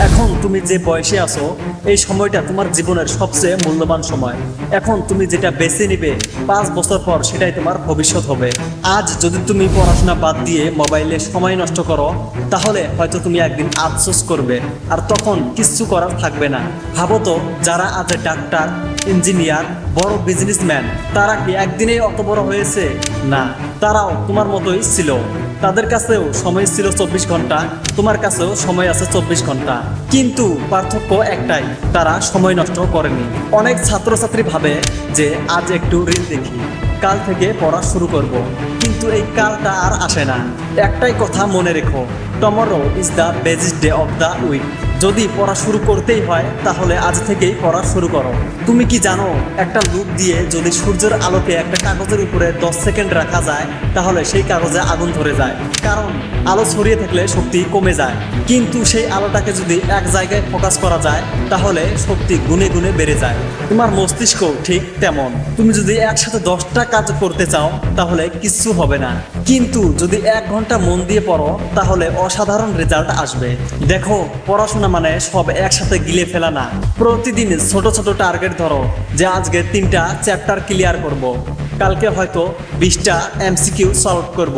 এখন তুমি যে বয়সে আছো এই সময়টা তোমার জীবনের সবচেয়ে মূল্যবান সময়। এখন তুমি যেটা বেছে নিবে, পাঁচ বছর পর সেটাই তোমার ভবিষ্যৎ হবে। আজ যদি তুমি পড়াশোনা বাদ দিয়ে মোবাইলে সময় নষ্ট করো, তাহলে হয়তো তুমি একদিন আফসোস করবে, আর তখন কিচ্ছু করার থাকবে না। ভাবো তো, যারা আজ ডাক্তার, ইঞ্জিনিয়ার, বড় বিজনেসম্যান তারা কি একদিনেই অত বড় হয়েছে? না, তারাও তোমার মতোই ছিল। তাদের কাছেও সময় ছিল চব্বিশ ঘণ্টা, তোমার কাছেও সময় আছে চব্বিশ ঘণ্টা। কিন্তু পার্থক্য একটাই, তারা সময় নষ্ট করেনি। অনেক ছাত্রছাত্রী ভাবে যে আজ একটু রিল দেখি, কাল থেকে পড়া শুরু করব। কিন্তু এই কালটা আর আসে না। একটাই কথা মনে রেখো tomorrow is the busiest day of the week যদি পড়া শুরু করতেই হয়, তাহলে আজ থেকেই পড়া শুরু করো। তুমি কি জানো, একটা লুপ দিয়ে যদি সূর্যের আলোকে একটা কাগজের উপরে দশ সেকেন্ড রাখা যায়, তাহলে সেই কাগজে আগুন ধরে যায়। কারণ, আলো ছড়িয়ে থাকলে শক্তি কমে যায়। কিন্তু সেই আলোটাকে যদি এক জায়গায় ফোকাস করা যায়, তাহলে শক্তি গুনে গুনে বেড়ে যায়। তোমার মস্তিষ্ক ঠিক তেমন। তুমি যদি একসাথে দশটা কাজ করতে চাও, তাহলে কিচ্ছু হবে না। কিন্তু যদি এক ঘণ্টা মন দিয়ে পড়ো, তাহলে অসাধারণ রেজাল্ট আসবে। দেখো, পড়াশোনা মানে সব একসাথে গিলে ফেলা না প্রতিদিন ছোট ছোট টার্গেট ধরো, যে আজকে তিনটা চ্যাপ্টার ক্লিয়ার করব। কালকে হয়তো বিশটা এমসিকিউ সলভ করব।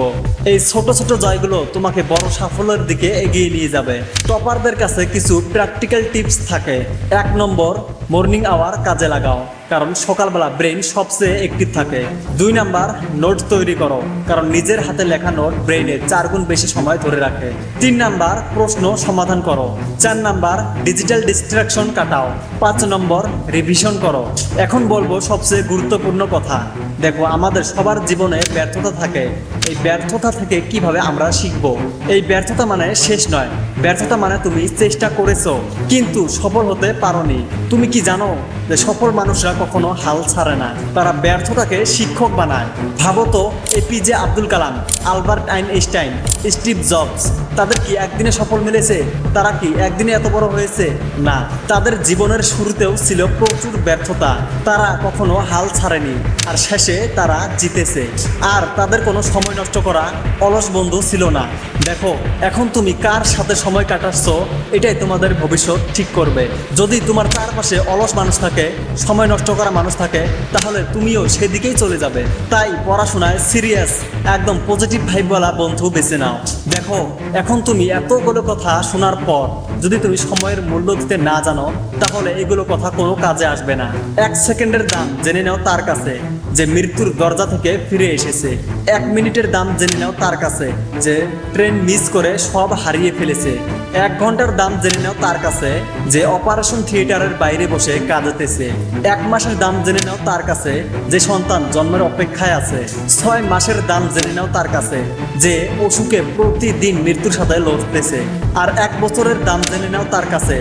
এই ছোট ছোট জয়গুলো তোমাকে বড় সাফল্যের দিকে এগিয়ে নিয়ে যাবে টপারদের কাছে কিছু প্র্যাকটিক্যাল টিপস থাকে এক নম্বর মর্নিং আওয়ার কাজে লাগাও কারণ সকালবেলা ব্রেন সবচেয়ে অ্যাক্টিভ থাকে। দুই নাম্বার নোট তৈরি করো, কারণ নিজের হাতে লেখা নোট ব্রেনে চার গুণ বেশি সময় ধরে রাখে। তিন নাম্বার, প্রশ্ন সমাধান করো। চার নাম্বার ডিজিটাল ডিস্ট্রাকশন কাটাও। পাঁচ নম্বর রিভিশন করো। এখন বলব সবচেয়ে গুরুত্বপূর্ণ কথা। দেখো, আমাদের সবার জীবনে ব্যর্থতা থাকে। এই ব্যর্থতা থেকে কীভাবে আমরা শিখব? এই ব্যর্থতা মানে শেষ নয়। ব্যর্থতা মানে তুমি চেষ্টা করেছ, কিন্তু সফল হতে পারোনি। তুমি কি জানো যে সফল মানুষরা কখনো হাল ছাড়ে না। তারা ব্যর্থতাকে শিক্ষক বানায়। ভাবত APJ Abdul Kalam, Albert Einstein, Steve Jobs, তাদের কি একদিনে সফল মিলেছে? তারা কি একদিনে এত বড় হয়েছে? না, তাদের জীবনের শুরুতেও ছিল প্রচুর ব্যর্থতা। তারা কখনো হাল ছাড়েনি, আর শেষে তারা জিতেছে। আর তাদের কোনো সময় নষ্ট করা অলস বন্ধু ছিল না। দেখো, এখন তুমি কার সাথে সময় কাটাচ্ছ? এটাই তোমাদের ভবিষ্যৎ ঠিক করবে। যদি তোমার চারপাশে অলস মানুষ থাকে, সময় নষ্ট করা মানুষ থাকে, তাহলে তুমিও সেদিকেই চলে যাবে। তাই পড়াশোনায় সিরিয়াস একদম পজিটিভ ভাইবওয়ালা বন্ধু বেছে নাও। দেখো, এখন তুমি এতগুলো কথা শোনার পর যদি তুমি সময়ের মূল্য দিতে না জানো, তাহলে এগুলো কথা কোনো কাজে আসবে না। এক সেকেন্ডের দাম জেনে নাও তার কাছে। যে মৃত্যুর দরজা থেকে ফিরে এসেছে। এক মিনিটের দাম জেনে নাও তার কাছে, যে ট্রেন মিস করে সব হারিয়ে ফেলেছে। এক ঘণ্টার দাম জেনে নাও তার কাছে, যে অপারেশন থিয়েটারের বাইরে বসে কাঁদতেছে। এক মাসের দাম জেনে নাও তার কাছে, যে সন্তান জন্মের অপেক্ষায় আছে। ছয় মাসের দাম জেনে নাও তার কাছে, যে অসুখে প্রতিদিন মৃত্যুর সাথে লড়তেছে। আর এক বছরের দাম জেনে নাও তার কাছে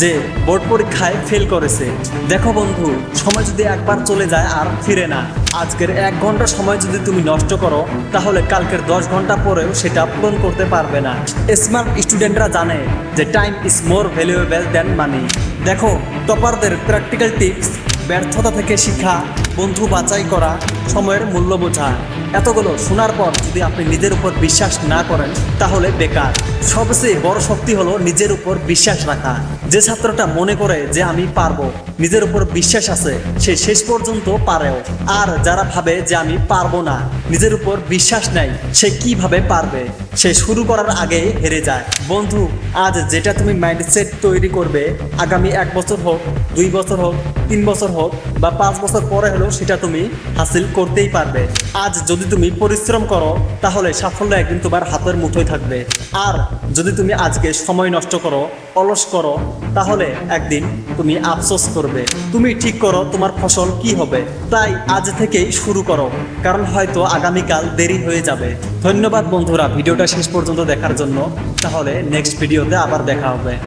যে বোর্ড পরীক্ষায় ফেল করেছে। দেখো বন্ধু, সময় যদি একবার চলে যায় আর ফিরে না, আজকের এক ঘণ্টা সময় যদি তুমি নষ্ট করো, তাহলে কালকের দশ ঘণ্টা পরেও সেটা পূরণ করতে পারবে না। স্মার্ট স্টুডেন্টরা জানে যে time is more valuable than money দেখো টপারদের প্র্যাকটিক্যাল টিপস ব্যর্থতা থেকে শিখা বন্ধু বাছাই করা, সময়ের মূল্য বোঝা। এতগুলো শোনার পর যদি আপনি নিজের উপর বিশ্বাস না করেন, তাহলে বেকার। সবচেয়ে বড় শক্তি হলো নিজের উপর বিশ্বাস রাখা। যে ছাত্রটা মনে করে যে আমি পারব, নিজের উপর বিশ্বাস আছে, সে শেষ পর্যন্ত পারেও। আর যারা ভাবে যে আমি পারব না, নিজের উপর বিশ্বাস নাই, সে কীভাবে পারবে? সে শুরু করার আগেই হেরে যায়। বন্ধু, আজ যেটা তুমি মাইন্ডসেট তৈরি করবে, আগামী এক বছর হোক, দুই বছর হোক, তিন বছর হোক, বা পাঁচ বছর পরে হলেও সেটা তুমি হাসিল করতেই পারবে। আজ যদি তুমি পরিশ্রম করো, তাহলে সাফল্য একদিন তোমার হাতের মুঠোয় থাকবে। আর যদি তুমি আজকে সময় নষ্ট করো, অলস করো তাহলে একদিন তুমি আফসোস করবে। তুমি ঠিক করো তোমার ফসল কি হবে। তাই আজ থেকেই শুরু করো, কারণ হয়তো আগামীকাল দেরি হয়ে যাবে। ধন্যবাদ বন্ধুরা, ভিডিওটা শেষ পর্যন্ত দেখার জন্য। তাহলে নেক্সট ভিডিওতে আবার দেখা হবে।